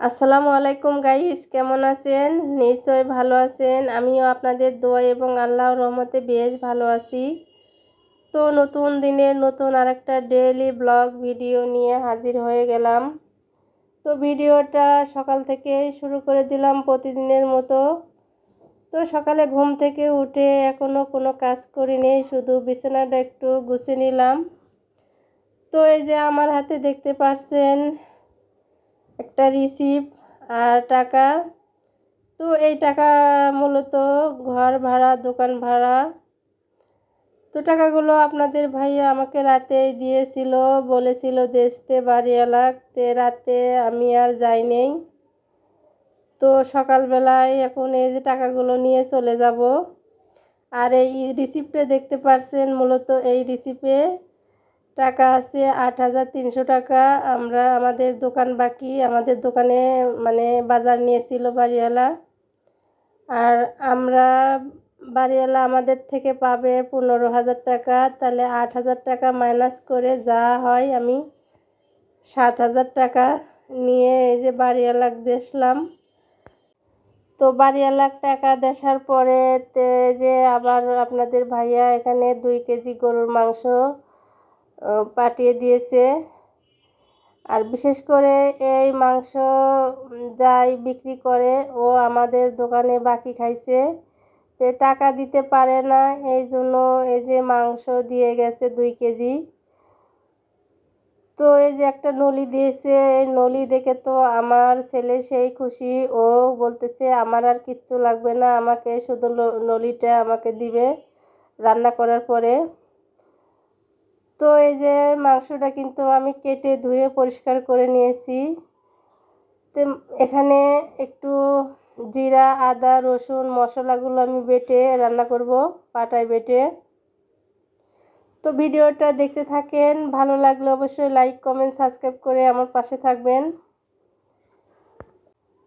আসসালামু আলাইকুম গাইস, কেমন আছেন? নিশ্চয় ভালো আছেন। আমিও আপনাদের দোয়া এবং আল্লাহর রহমতে বেশ ভালো আছি। তো নতুন দিনের নতুন আরেকটা ডেইলি ব্লগ ভিডিও নিয়ে হাজির হয়ে গেলাম। তো ভিডিওটা সকাল থেকে শুরু করে দিলাম প্রতিদিনের মতো। তো সকালে ঘুম থেকে উঠে এখনও কোনো কাজ করি করিনি শুধু বিছানাটা একটু গুছিয়ে নিলাম। তো এই যে আমার হাতে দেখতে পাচ্ছেন একটা রিসিপ্ট আর টাকা। তো এই টাকা মূলত ঘর ভাড়া, দোকান ভাড়া। তো টাকাগুলো আপনাদের ভাইয়া আমাকে রাতেই দিয়েছিল, বলেছিল দেশতে বাড়িওয়ালাতে রাতে আমি আর যাই নেই। তো সকালবেলায় এখন এই যে টাকাগুলো নিয়ে চলে যাব। আর এই রিসিপ্টে দেখতে পারছেন মূলত এই রিসিপে টাকা আছে, আট হাজার তিনশো টাকা। আমরা আমাদের দোকান বাকি, আমাদের দোকানে মানে বাজার নিয়েছিল বাড়িওয়ালা। আর আমরা বাড়িওয়ালা আমাদের থেকে পাবে পনেরো হাজার টাকা। তাহলে আট হাজার টাকা মাইনাস করে যা হয় আমি সাত হাজার টাকা নিয়ে এই যে বাড়িওয়ালা দেখলাম তো বাড়িওয়ালা টাকা দেশার পরে যে আবার আপনাদের ভাইয়া এখানে দুই কেজি গরুর মাংস পাঠিয়ে দিয়েছে। আর বিশেষ করে এই মাংস যাই বিক্রি করে, ও আমাদের দোকানে বাকি খাইছে। তে টাকা দিতে পারে না, এই জন্য এই যে মাংস দিয়ে গেছে দুই কেজি। তো এই যে একটা নলি দিয়েছে, এই নলি দেখে তো আমার ছেলে সেই খুশি। ও বলতেছে, আমার আর কিচ্ছু লাগবে না, আমাকে শুধু নলিটা আমাকে দিবে রান্না করার পরে। তো এই যে মাংসটা কিন্তু আমি কেটে ধুয়ে পরিষ্কার করে নিয়েছি। তো এখানে একটু জিরা, আদা, রসুন, মশলাগুলো আমি বেটে রান্না করব, পাটায় বেটে। তো ভিডিওটা দেখতে থাকেন, ভালো লাগলে অবশ্যই লাইক, কমেন্ট, সাবস্ক্রাইব করে আমার পাশে থাকবেন।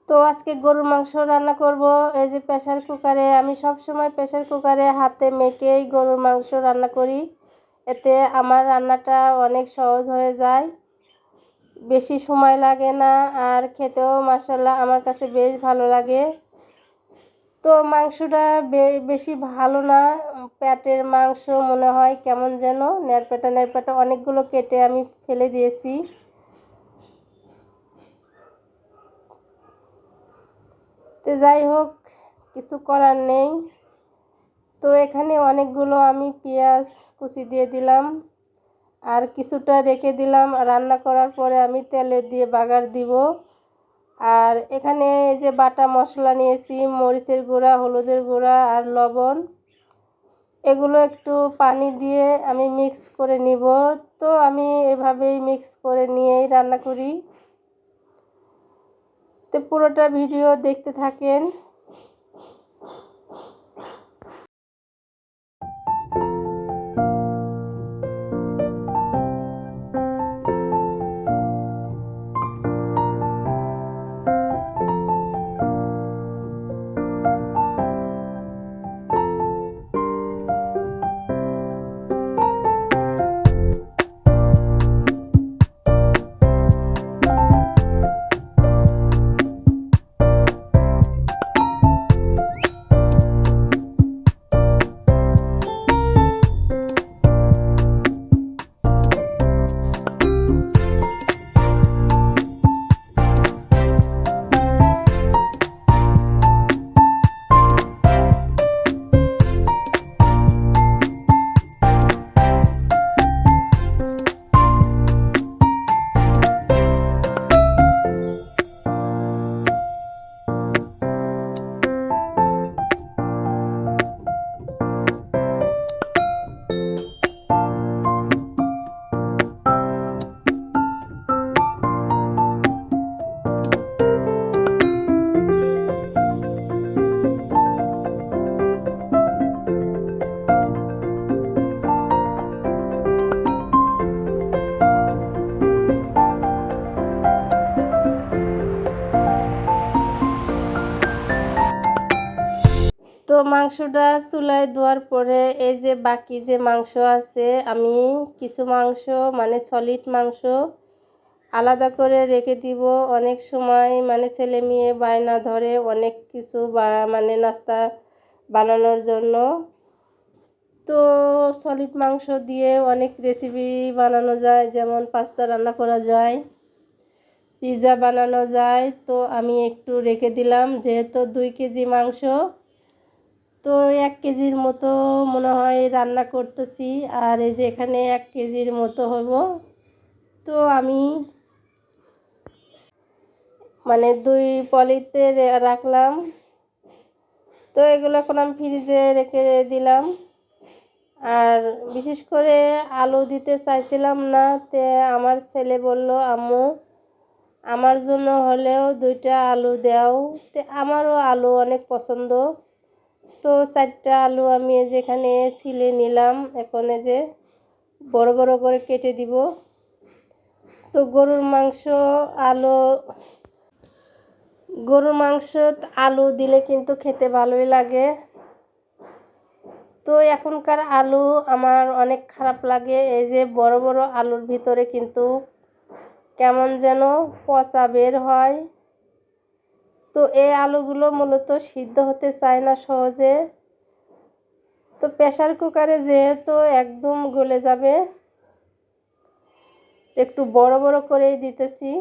তো আজকে গরুর মাংস রান্না করব, এই যে প্রেশার কুকারে। আমি সব সময় প্রেশার কুকারে হাতে মেখেই গরুর মাংস রান্না করি। এতে আমার রান্নাটা অনেক সহজ হয়ে যায়। বেশি সময় লাগে না আর খেতেও মাসাল্লাহ আমার কাছে বেশ ভালো লাগে। তো মাংসটা বেশি ভালো না। প্যাটের মাংস মনে হয় কেমন যেন। নেরপেটা নেরপেটা অনেকগুলো কেটে আমি ফেলে দিয়েছি। তো যাই হোক, কিছু করার নেই। তো এখানে অনেকগুলো আমি পেঁয়াজ কুচি দিয়ে দিলাম আর কিছুটা রেখে দিলাম। রান্না করার পরে আমি তেলে দিয়ে বাগার দিব। আর এখানে এই যে বাটা মশলা নিয়েছি, মরিচের গুঁড়া, হলুদের গুঁড়া আর লবণ, এগুলো একটু পানি দিয়ে আমি মিক্স করে নিব। তো আমি এভাবেই মিক্স করে নিয়েই রান্না করি। তো পুরোটা ভিডিও দেখতে থাকেন। তো মাংসটা চুলায় দেওয়ার পরে এই যে বাকি যে মাংস আছে, আমি কিছু মাংস মানে সলিড মাংস আলাদা করে রেখে দিব। অনেক সময় মানে ছেলে মেয়ে বায়না ধরে অনেক কিছু বা মানে নাস্তা বানানোর জন্য। তো সলিড মাংস দিয়ে অনেক রেসিপি বানানো যায়, যেমন পাস্তা রান্না করা যায় পিৎজা বানানো যায়। তো আমি একটু রেখে দিলাম, যেহেতু দুই কেজি মাংস। তো এক কেজির মতো মনে হয় রান্না করতেছি। আর এই যে এখানে এক কেজির মতো হব তো আমি মানে দুই পলিতে রাখলাম। তো এগুলো এখন আমি ফ্রিজে রেখে দিলাম। আর বিশেষ করে আলু দিতে চাইছিলাম না। তে আমার ছেলে বলল, আম্মু, আমার জন্য হলেও দুইটা আলু দেও। তে আমারও আলু অনেক পছন্দ। তো চারটা আলু আমি যেখানে ছিলে নিলাম। এখন যে বড় বড় করে কেটে দিব। তো গরুর মাংস, আলু, গরুর মাংস, আলু দিলে কিন্তু খেতে ভালোই লাগে। তো এখনকার আলু আমার অনেক খারাপ লাগে। এই যে বড় বড় আলুর ভিতরে কিন্তু কেমন যেন পচা বের হয়। তো এই আলুগুলো মূলত সিদ্ধ হতে চায় না সহজে। তো প্রেশার কুকারে যেহেতু একদম গলে যাবে একটু বড় বড় করেই দিতেছি।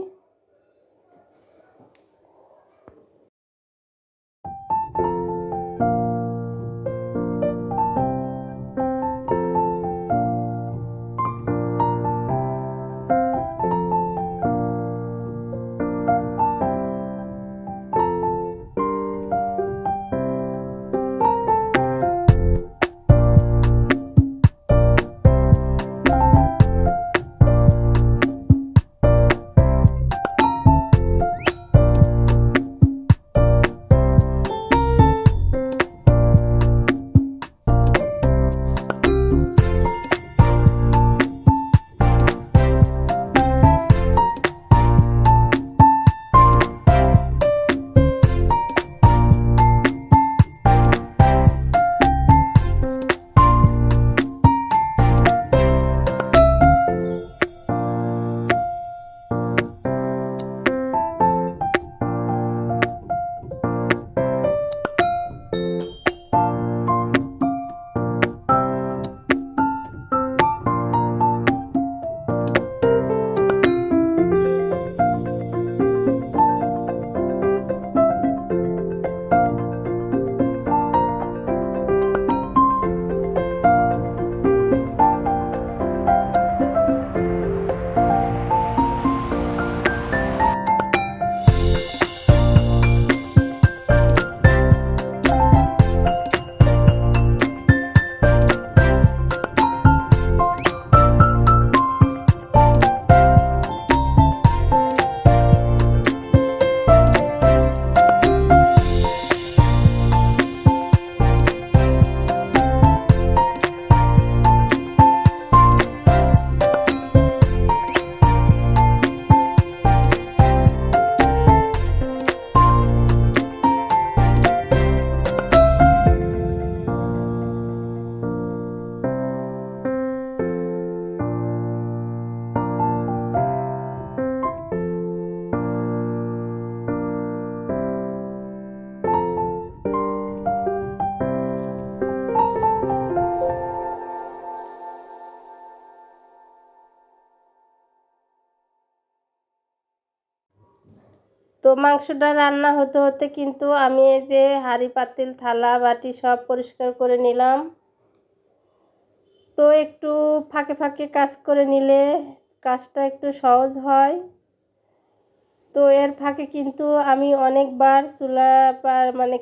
তো মাংসটা রান্না হতে হতে কিন্তু আমি এই যে হাঁড়ি, পাতিল, থালা, বাটি সব পরিষ্কার করে নিলাম। তো একটু ফাঁকে ফাঁকে কাজ করে নিলে কাজটা একটু সহজ হয়। তো এর ফাঁকে কিন্তু আমি অনেকবার চুলা পার মানে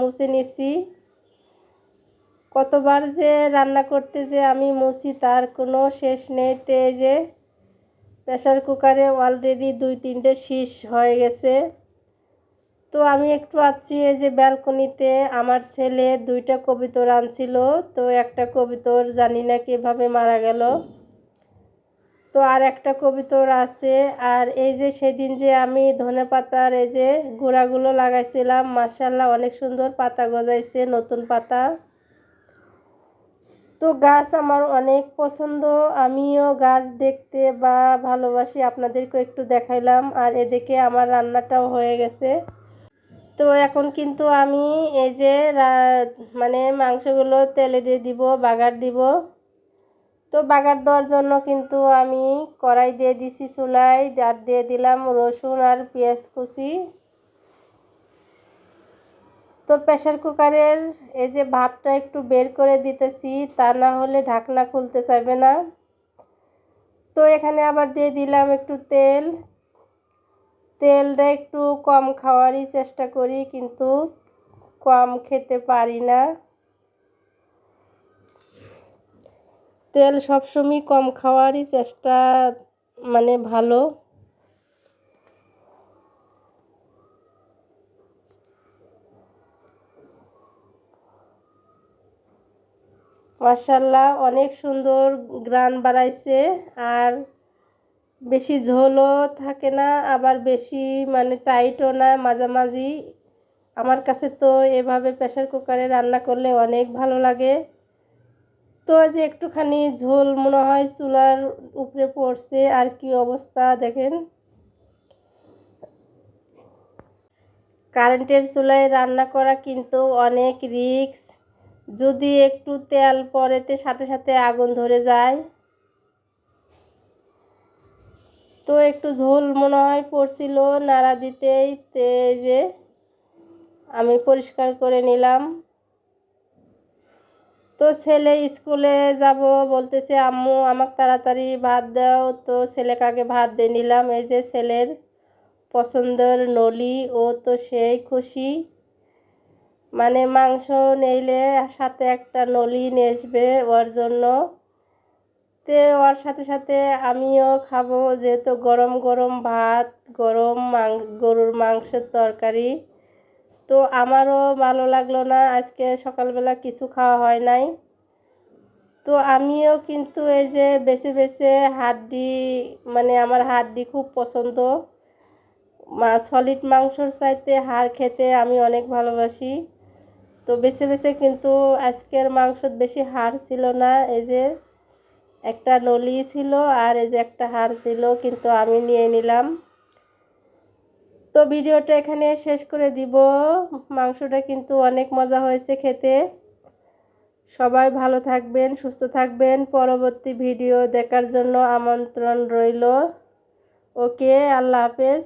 মুছে নিছি। কতবার যে রান্না করতে যে আমি মুছি তার কোনো শেষ নেই। তে যে প্রেশার কুকারে অলরেডি দুই, তিনটে শীষ হয়ে গেছে। তো আমি একটু আছি এই যে ব্যালকনিতে। আমার ছেলে দুইটা কবিতর আনছিল, তো একটা কবিতর জানি না কীভাবে মারা গেল। তো আর একটা কবিতর আছে, আর এই যে সেদিন যে আমি ধনে পাতার এই যে গোড়াগুলো লাগাইছিলাম মার্শাল্লাহ অনেক সুন্দর পাতা গজাইছে, নতুন পাতা। তো গাছ আমার অনেক পছন্দ। আমিও গাছ দেখতে বা ভালোবাসি আপনাদেরকে একটু দেখাইলাম। আর এদিকে আমার রান্নাটাও হয়ে গেছে। তো এখন কিন্তু আমি এই যে মানে মাংসগুলো তেলে দিয়ে দিব, বাগার দিব। তো বাগার দেওয়ার জন্য কিন্তু আমি কড়াই দিয়ে দিছি চুলাই আর দিয়ে দিলাম রসুন আর পেঁয়াজ কুচি। তো প্রেশার কুকারের এই যে ভাপটা একটু বের করে দিতেছি, তা না হলে ঢাকনা খুলতে চাইবে না। তো এখানে আবার দিয়ে দিলাম একটু তেল। তেলটা একটু কম খাওয়ারই চেষ্টা করি, কিন্তু কম খেতে পারি না। তেল সবসময় কম খাওয়ারই চেষ্টা মানে ভালো। মার্শাল্লাহ অনেক সুন্দর গ্রান বাড়াইছে। আর বেশি ঝোলও থাকে না, আবার বেশি মানে টাইটও না, মাঝামাঝি। আমার কাছে তো এভাবে প্রেশার কুকারে রান্না করলে অনেক ভালো লাগে। তো যে একটুখানি ঝোল মনে হয় চুলার উপরে পড়ছে, আর কি অবস্থা দেখেন। কারেন্টের চুলায় রান্না করা কিন্তু অনেক রিক্স যদি একটু তেল পরেতে সাথে সাথে আগুন ধরে যায়। তো একটু ঝোল মনে হয় পড়ছিল, নাড়া দিতেই তে যে আমি পরিষ্কার করে নিলাম। তো ছেলে স্কুলে যাব বলতেছে, আম্মু, আমাকে তাড়াতাড়ি ভাত দাও। তো ছেলেকে আগে ভাত দিয়ে নিলাম। এই যে ছেলের পছন্দের নলি, ও তো সেই খুশি। মানে মাংস নেইলে সাথে একটা নলি নিয়ে আসবে ওর জন্য। তে ওর সাথে সাথে আমিও খাব যেহেতু গরম গরম ভাত, গরম মাং, গরুর মাংসের তরকারি। তো আমারও ভালো লাগল না, আজকে সকালবেলা কিছু খাওয়া হয় নাই। তো আমিও কিন্তু এই যে বেছে বেছে হাড্ডি মানে আমার হাড্ডি খুব পছন্দ। সলিড মাংসর চাইতে হাড় খেতে আমি অনেক ভালোবাসি। তো বেছে বেছে কিন্তু আজকের মাংসত বেশি হাড় ছিল না, এই যে একটা নলি ছিল আর এই যে একটা হাড় ছিল, কিন্তু আমি নিয়ে নিলাম। তো ভিডিওটা এখানে শেষ করে দিব। মাংসটা কিন্তু অনেক মজা হয়েছে খেতে। সবাই ভালো থাকবেন, সুস্থ থাকবেন। পরবর্তী ভিডিও দেখার জন্য আমন্ত্রণ রইল। ওকে, আল্লাহ হাফেজ।